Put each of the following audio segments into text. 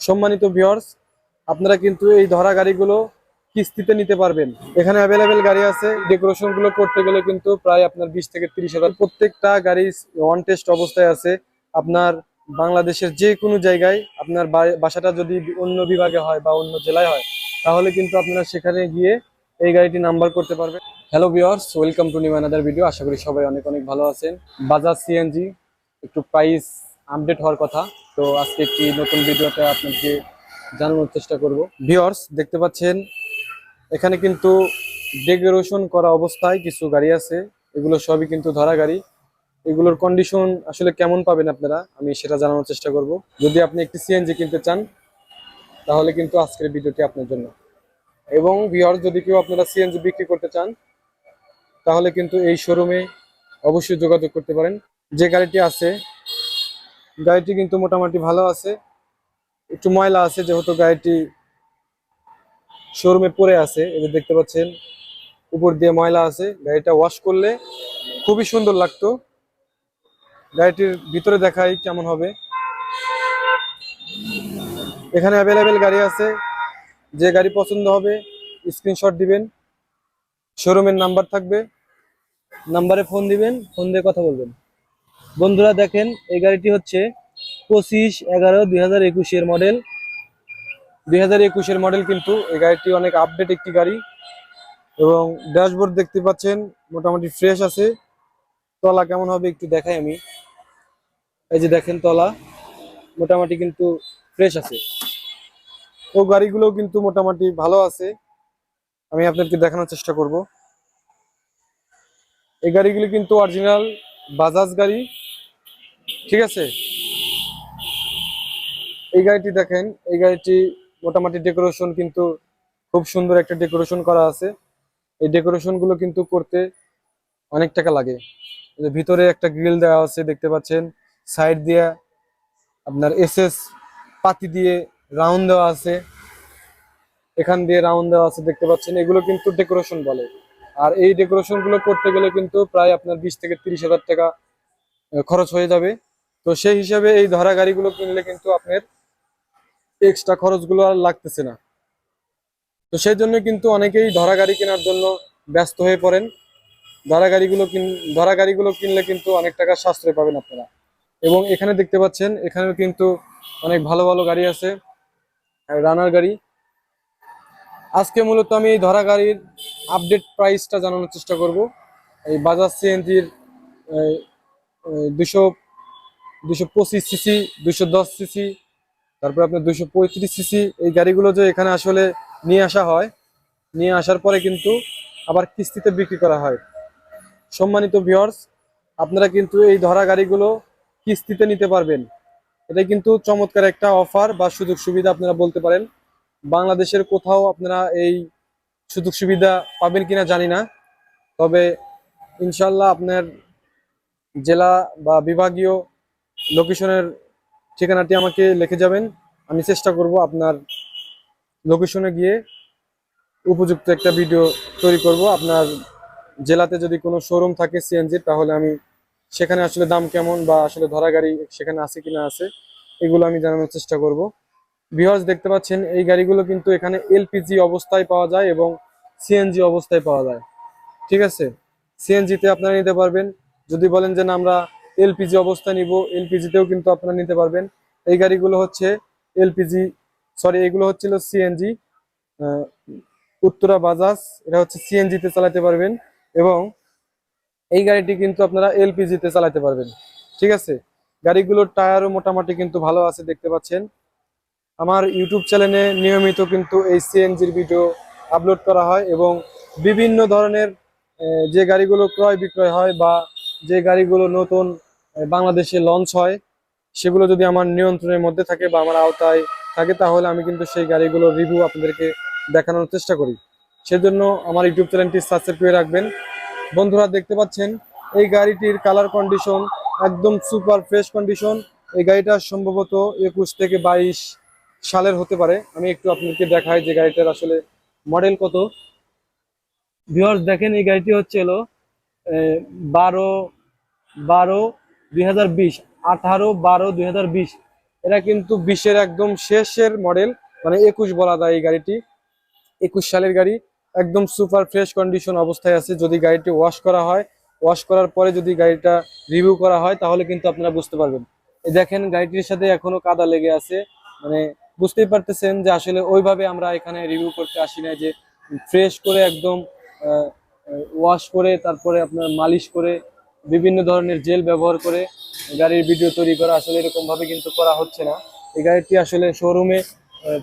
সম্মানিত ভিউয়ার্স আপনারা কিন্তু এই ধরা গাড়িগুলো কিস্তিতে নিতে পারবেন। এখানে অ্যাভেলেবেল গাড়ি আছে। ডেকোরেশনগুলো করতে গেলে কিন্তু প্রায় আপনার বিশ থেকে তিরিশ হাজার। প্রত্যেকটা গাড়ি ওয়ান টেস্ট অবস্থায় আছে। আপনার বাংলাদেশের যে কোনো জায়গায় আপনার বাসাটা যদি অন্য বিভাগে হয় বা অন্য জেলায় হয়, তাহলে কিন্তু আপনারা সেখানে গিয়ে এই গাড়িটি নাম্বার করতে পারবেন। Hello viewers welcome to new another video আশা করি সবাই অনেক অনেক ভালো আছেন। বাজাজ সিএনজি একটু প্রাইস আপডেট হওয়ার কথা। তো আজকে একটি নতুন ভিডিওতে আপনাকে জানানোর চেষ্টা করব। ভিউয়ার্স, দেখতে পাচ্ছেন, এখানে কিন্তু ডেকোরেশন করা অবস্থায় কিছু গাড়ি আছে। এগুলো সবই কিন্তু ধরা গাড়ি। এগুলোর কন্ডিশন আসলে কেমন পাবেন আপনারা, আমি সেটা জানানোর চেষ্টা করব। যদি আপনি একটি সিএনজি কিনতে চান, তাহলে কিন্তু আজকের ভিডিওটি আপনার জন্য। এবং ভিওর যদি কেউ আপনারা সিএনজি বিক্রি করতে চান, তাহলে কিন্তু এই শোরুমে অবশ্যই যোগাযোগ করতে পারেন। যে গাড়িটি আছে গাড়িটি কিন্তু মোটামুটি ভালো আছে। একটু ময়লা আছে, যেহেতু গাড়িটি শোরুমে পরে আছে এটা দেখতে পাচ্ছেন, উপর দিয়ে ময়লা আছে। গাড়িটা ওয়াশ করলে খুবই সুন্দর লাগতো। গাড়িটির ভিতরে দেখাই কেমন হবে। এখানে অ্যাভেলেবেল গাড়ি আছে, যে গাড়ি পছন্দ হবে স্ক্রিনশট দিবেন শোরুমের নাম্বার থাকবে। নাম্বারে ফোন দিবেন ফোন দিয়ে কথা বলবেন। বন্ধুরা দেখেন, এই গাড়িটি হচ্ছে পঁচিশ এগারো দুই হাজার একুশের মডেল দুই হাজার একুশের মডেল কিন্তু এই গাড়িটি অনেক আপডেট একটি গাড়ি। এবং ড্যাশবোর্ড দেখতে পাচ্ছেন, মোটামুটি ফ্রেশ আছে। তলা কেমন হবে একটু দেখাই আমি। এই যে দেখেন তলা, মোটামুটি কিন্তু ফ্রেশ আছে। ও গাড়িগুলো কিন্তু মোটামুটি ভালো আছে। আমি আপনাদেরকে দেখানোর চেষ্টা করব। এই গাড়িগুলি কিন্তু অরিজিনাল বাজাজ গাড়ি। ঠিক আছে? এই গাড়িটি দেখেন, এই গাড়িটি মোটামুটি ডেকোরেশন কিন্তু খুব সুন্দর একটা ডেকোরেশন করা আছে। এই ডেকোরেশনগুলো কিন্তু করতে অনেক টাকা লাগে। ভিতরে একটা গ্রিল দেওয়া আছে, দেখতে পাচ্ছেন। সাইড দিয়ে আপনার এসএস পাতি দিয়ে রাউন্ড দেওয়া আছে। এখান দিয়ে রাউন্ড দেওয়া আছে, দেখতে পাচ্ছেন। এগুলো কিন্তু ডেকোরেশন বলে। আর এই ডেকোরেশনগুলো করতে গেলে কিন্তু প্রায় আপনার বিশ থেকে তিরিশ হাজার টাকা খরচ হয়ে যাবে। তো সেই হিসাবে এই ধরা গাড়িগুলো কিনলে কিন্তু আপনার এক্সট্রা খরচগুলো আর লাগতেছে না। তো সেই জন্য কিন্তু অনেকেই ধরা গাড়ি কেনার জন্য ব্যস্ত হয়ে পড়েন। ধরা গাড়িগুলো কিন, ধরা গাড়িগুলো কিনলে কিন্তু অনেক টাকা সাশ্রয় পাবেন আপনারা। এবং এখানে দেখতে পাচ্ছেন, এখানেও কিন্তু অনেক ভালো ভালো গাড়ি আছে রানার গাড়ি। আজকে মূলত আমি এই ধরা গাড়ির আপডেট প্রাইসটা জানানোর চেষ্টা করব। এই বাজাজ সিএনজির দুশো দুশো পঁচিশ সিসি দুশো দশ সিসি, তারপর আপনার দুশো পঁয়ত্রিশ সিসি, এই গাড়িগুলো যে এখানে আসলে নিয়ে আসা হয়, নিয়ে আসার পরে কিন্তু আবার কিস্তিতে বিক্রি করা হয়। সম্মানিত ভিউয়ার্স আপনারা কিন্তু এই ধরা গাড়িগুলো কিস্তিতে নিতে পারবেন। এটা কিন্তু চমৎকার একটা অফার বা সুযোগ সুবিধা আপনারা বলতে পারেন। বাংলাদেশের কোথাও আপনারা এই সুযোগ সুবিধা পাবেন কিনা জানি না। তবে ইনশাল্লাহ আপনার জেলা বা বিভাগীয় লোকেশনের ঠিকানাটি আমাকে লিখে যাবেন। আমি চেষ্টা করব আপনার লোকেশনে গিয়ে উপযুক্ত একটা ভিডিও তৈরি করব। আপনার জেলাতে যদি কোনো শোরুম থাকে সিএনজির তাহলে আমি সেখানে আসলে দাম কেমন বা আসলে ধরা গাড়ি সেখানে আছে কিনা আছে, এগুলো আমি জানানোর চেষ্টা করব। ভিউয়ার্স দেখতে পাচ্ছেন, এই গাড়িগুলো কিন্তু এখানে এলপিজি অবস্থায় পাওয়া যায় এবং সিএনজি অবস্থায় পাওয়া যায়। ঠিক আছে? সিএনজিতে আপনারা নিতে পারবেন। যদি বলেন যে না, আমরা এলপিজি অবস্থায় নিব, এলপিজিতেও কিন্তু আপনারা নিতে পারবেন। এই গাড়িগুলো হচ্ছে এলপিজি সরি এগুলো হচ্ছিল সিএনজি উত্তরা বাজাজ, এটা হচ্ছে সিএনজি তে চালাতে পারবেন এবং এই গাড়িটি কিন্তু আপনারা এলপিজি তে চালাতে পারবেন। ঠিক আছে? গাড়িগুলোর টায়ারও মোটামুটি কিন্তু ভালো আছে, দেখতে পাচ্ছেন। আমার ইউটিউব চ্যানেলে নিয়মিত কিন্তু এই সিএনজির ভিডিও আপলোড করা হয় এবং বিভিন্ন ধরনের যে গাড়িগুলো ক্রয় বিক্রয় হয় বা যে গাড়িগুলো নতুন বাংলাদেশে লঞ্চ হয় সেগুলো যদি আমার নিয়ন্ত্রণের মধ্যে থাকে বা আমার আওতায় থাকে তাহলে আমি কিন্তু সেই গাড়িগুলোর রিভিউ আপনাদেরকে দেখানোর চেষ্টা করি। সেজন্য আমার ইউটিউব চ্যানেলটি সাবস্ক্রাইব করে রাখবেন। বন্ধুরা দেখতে পাচ্ছেন এই গাড়িটির কালার কন্ডিশন একদম সুপার ফ্রেশ কন্ডিশন এই গাড়িটা সম্ভবত একুশ থেকে বাইশ সালের হতে পারে। আমি একটু আপনাদেরকে দেখাই যে গাড়িটার আসলে মডেল কত। ভিউয়ার্স দেখেন এই গাড়িটি হচ্ছে আহ, বারো বারো, দুই হাজার বিশ, আঠারো, বারো, দুই হাজার বিশ। এটা কিন্তু বিশের একদম শেষের মডেল মানে একুশ বলা যায় এই গাড়িটি। একুশ সালের গাড়ি, একদম সুপার ফ্রেশ কন্ডিশন অবস্থায় আছে। যদি গাড়িটি ওয়াশ করা হয় ওয়াশ করার পরে যদি গাড়িটা রিভিউ করা হয়, তাহলে কিন্তু আপনারা বুঝতে পারবেন। দেখেন, গাড়িটির সাথে এখনও কাদা লেগে আছে। মানে বুঝতেই পারতেছেন যে আসলে ওইভাবে আমরা এখানে রিভিউ করতে আসি না যে ফ্রেশ করে একদম ওয়াশ করে, তারপরে আপনার মালিশ করে, বিভিন্ন ধরনের জেল ব্যবহার করে গাড়ির ভিডিও তৈরি করা আসলে এরকম ভাবে কিন্তু করা হচ্ছে না। এই গাড়িটি আসলে শোরুমে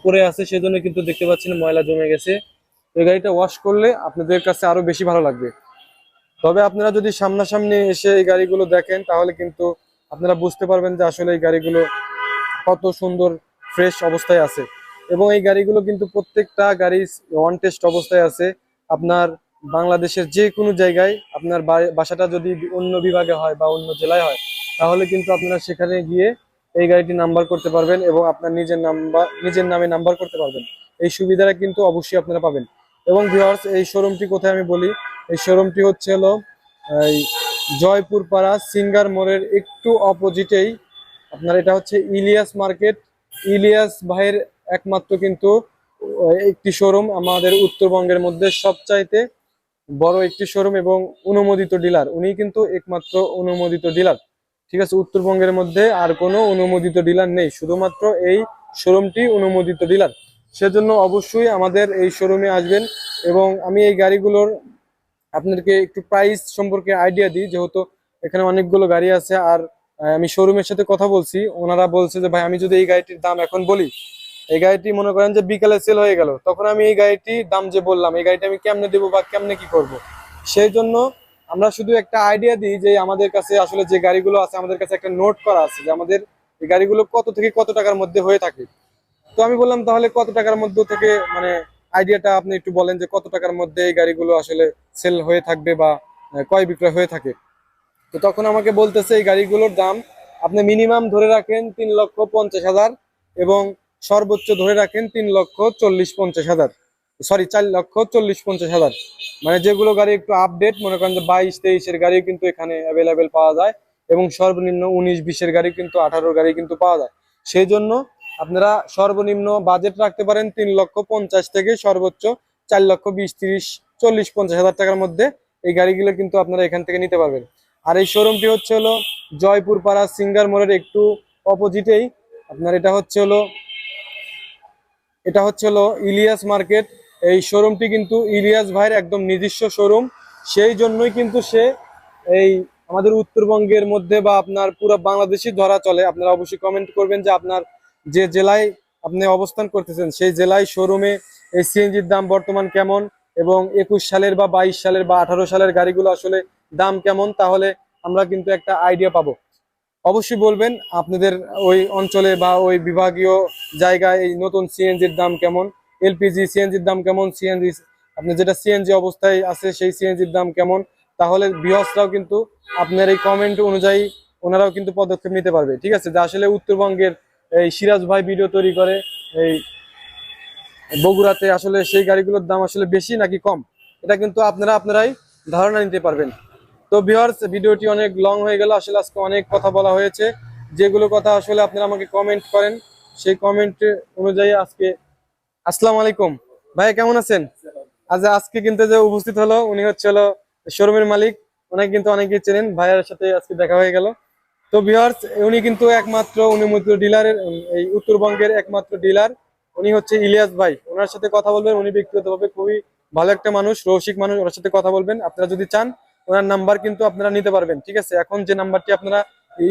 পড়ে আছে, সেজন্য কিন্তু দেখতে পাচ্ছেন ময়লা জমে গেছে। এই গাড়িটা ওয়াশ করলে আপনাদের কাছে আরও বেশি ভালো লাগবে। তবে আপনারা যদি সামনাসামনি এসে এই গাড়িগুলো দেখেন, তাহলে কিন্তু আপনারা বুঝতে পারবেন যে আসলে এই গাড়িগুলো কত সুন্দর ফ্রেশ অবস্থায় আছে। এবং এই গাড়িগুলো কিন্তু প্রত্যেকটা গাড়ি ওয়ান টেস্ট অবস্থায় আছে। আপনার বাংলাদেশের যে কোনো জায়গায় আপনার বাসাটা যদি অন্য বিভাগে হয় বা অন্য জেলায় হয়, তাহলে কিন্তু আপনারা সেখানে গিয়ে এই গাড়িটি নাম্বার করতে পারবেন এবং আপনার নিজের নাম্বার নিজের নামে নাম্বার করতে পারবেন। এই সুবিধাটা কিন্তু অবশ্যই আপনারা পাবেন। এবং ভিওয়ার্স এই শোরুমটি কোথায় আমি বলি? এই শোরুমটি হচ্ছে হলো, এই জয়পুর পাড়া সিঙ্গার মোড়ের একটু অপোজিটেই। আপনার এটা হচ্ছে ইলিয়াস মার্কেট। ইলিয়াস ভাইয়ের একমাত্র কিন্তু একটি শোরুম আমাদের উত্তরবঙ্গের মধ্যে সবচাইতে বড় একটি শোরুম এবং অনুমোদিত ডিলার উনি কিন্তু একমাত্র অনুমোদিত ডিলার ঠিক আছে, উত্তরবঙ্গের মধ্যে আর কোনো অনুমোদিত ডিলার নেই। শুধুমাত্র এই শোরুমটি অনুমোদিত ডিলার সেজন্য অবশ্যই আমাদের এই শোরুমে আসবেন এবং আমি এই গাড়িগুলোর আপনাদেরকে একটু প্রাইস সম্পর্কে আইডিয়া দিই। যেহেতু এখানে অনেকগুলো গাড়ি আছে আর আমি শোরুমের সাথে কথা বলছি। ওনারা বলছে যে, ভাই, আমি যদি এই গাড়িটির দাম এখন বলি এই গাড়িটি মনে করেন যে বিকালে সেল হয়ে গেল, তখন আমি এই গাড়িটি দাম যে বললাম, এই গাড়িটা আমি কেমনে দেবো বা কেমনে কি করব? সেই জন্য আমরা শুধু একটা আইডিয়া দিই যে আমাদের কাছে আসলে যে গাড়িগুলো আছে, আমাদের কাছে একটা নোট করা আছে যে আমাদের এই গাড়িগুলো কত থেকে কত টাকার মধ্যে হয়ে থাকে। তো আমি বললাম, তাহলে কত টাকার মধ্যে থেকে মানে আইডিয়াটা আপনি একটু বলেন যে কত টাকার মধ্যে এই গাড়িগুলো আসলে সেল হয়ে থাকবে বা ক্রয় বিক্রয় হয়ে থাকে। তো তখন আমাকে বলতেছে, এই গাড়িগুলোর দাম আপনি মিনিমাম ধরে রাখেন তিন লক্ষ পঞ্চাশ হাজার এবং সর্বোচ্চ ধরে রাখেন তিন লক্ষ চল্লিশ পঞ্চাশ হাজার। সরি চার লক্ষ চল্লিশ পঞ্চাশ হাজার। মানে যেগুলো গাড়ি একটু আপডেট মনে করেন যে বাইশ, তেইশের গাড়ি কিন্তু এখানে অ্যাভেলেবেল পাওয়া যায় এবং সর্বনিম্ন উনিশ, বিশের গাড়ি কিন্তু আঠারোর গাড়ি কিন্তু পাওয়া যায়। সেই জন্য আপনারা সর্বনিম্ন বাজেট রাখতে পারেন তিন লক্ষ পঞ্চাশ থেকে সর্বোচ্চ চার লক্ষ বিশ, তিরিশ, চল্লিশ, পঞ্চাশ হাজার টাকার মধ্যে এই গাড়িগুলো কিন্তু আপনারা এখান থেকে নিতে পারবেন। আর এই শোরুমটি হচ্ছে হলো জয়পুর পাড়া সিঙ্গার মোড়ের একটু অপোজিটেই আপনার এটা হচ্ছে হলো এটা হচ্ছে হলো ইলিয়াস মার্কেট। এই শোরুমটি কিন্তু ইলিয়াস ভাইয়ের একদম নিজস্ব শোরুম। সেই জন্যই কিন্তু সে এই আমাদের উত্তরবঙ্গের মধ্যে বা আপনার পুরো বাংলাদেশই ধরা চলে। আপনারা অবশ্যই কমেন্ট করবেন যে আপনার যে জেলায় আপনি অবস্থান করতেছেন, সেই জেলায় শোরুমে এই সিএনজির দাম বর্তমান কেমন এবং একুশ সালের বা বাইশ সালের বা আঠারো সালের গাড়িগুলো আসলে দাম কেমন, তাহলে আমরা কিন্তু একটা আইডিয়া পাবো। অবশ্যই বলবেন আপনাদের ওই অঞ্চলে বা ওই বিভাগীয় জায়গায় এই নতুন সিএনজির দাম কেমন? এলপিজি সিএনজির দাম কেমন? সিএনজি আপনি যেটা সিএনজি অবস্থায় আছে, সেই সিএনজির দাম কেমন? তাহলে বৃহস্পরাও কিন্তু আপনার এই কমেন্ট অনুযায়ী ওনারাও কিন্তু পদক্ষেপ নিতে পারবে। ঠিক আছে? যে আসলে উত্তরবঙ্গের এই সিরাজ ভাই ভিডিও তৈরি করে, এই বগুড়াতে আসলে সেই গাড়িগুলোর দাম আসলে বেশি নাকি কম? এটা কিন্তু আপনারা আপনারাই ধারণা নিতে পারবেন। তো ভিউয়ার্স ভিডিওটি অনেক লং হয়ে গেল। আসলে আজকে অনেক কথা বলা হয়েছে। যেগুলো কথা আসলে আপনারা আমাকে কমেন্ট করেন, সেই কমেন্ট অনুযায়ী আজকে আসসালামু আলাইকুম। ভাই, কেমন আছেন? আজ আজকে কিন্তু যে উপস্থিত হলো, উনি হচ্ছে হলো শোরুমের মালিক। ওনাকে কিন্তু অনেকেই চেনেন। ভাইয়ের সাথে আজকে দেখা হয়ে গেল। তো ভিউয়ার্স উনি কিন্তু একমাত্র অনুমোদিত ডিলারের এই উত্তরবঙ্গের একমাত্র ডিলার উনি হচ্ছে ইলিয়াস ভাই। ওনার সাথে কথা বলবেন। উনি ব্যক্তিগতভাবে খুবই ভালো একটা মানুষ, রসিক মানুষ। ওনার সাথে কথা বলবেন। আপনারা যদি চান ওনার নাম্বার কিন্তু আপনারা নিতে পারবেন, ঠিক আছে? এখন যে নাম্বারটি আপনারা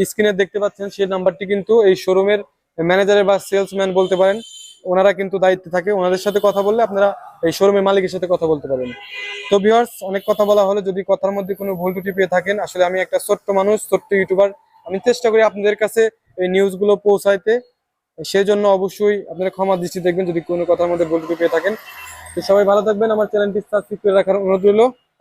স্ক্রিনে দেখতে পাচ্ছেন, সেই নাম্বারটি কিন্তু এই শোরুমের ম্যানেজারের বা সেলসম্যান বলতে পারেন, ওনারা কিন্তু দায়িত্বে থাকে। ওনাদের সাথে কথা বললে আপনারা এই শোরুমের মালিকের সাথে কথা বলতে পারবেন। তো ভিউয়ার্স অনেক কথা বলা হলো, যদি কথার মধ্যে কোনো ভুল ত্রুটি পেয়ে থাকেন, আসলে আমি একটা ছোট্ট মানুষ, ছোট্ট ইউটিউবার আমি চেষ্টা করি আপনাদের কাছে এই নিউজগুলো পৌঁছাইতে। সেই জন্য অবশ্যই আপনারা ক্ষমা দৃষ্টি দেখবেন, যদি কোনো কথার মধ্যে ভুল ত্রুটি পেয়ে থাকেন। তো সবাই ভালো থাকবেন। আমার চ্যানেলটি সাবস্ক্রাইব করে রাখার অনুরোধ রইল।